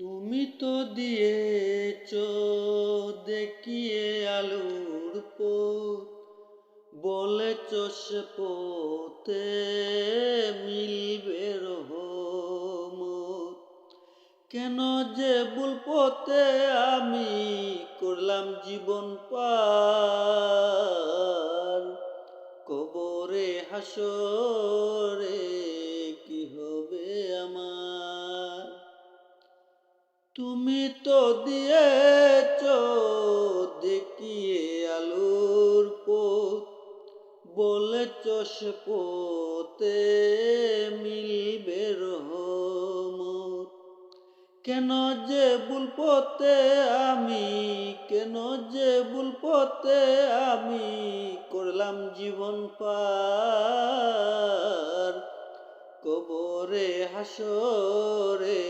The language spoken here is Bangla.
তুমি তো দিয়েছ দেখিয়ে আলুর পথ, বলেছ সে পথে মিলবে রহমত। কেন যে ভুল পথে আমি করলাম জীবন পার, কবরে হাসরে তুমি তো দিয়েছ দেখিয়ে আলুর পথ, বলেছ সে পথে মিলবে রহমত। কেন যে ভুল আমি, কেন যে ভুল আমি করলাম জীবন পার, কবরে হাসরে